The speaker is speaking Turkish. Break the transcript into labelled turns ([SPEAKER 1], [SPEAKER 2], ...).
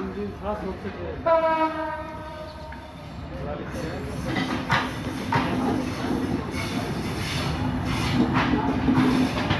[SPEAKER 1] İndiğin saat yoksa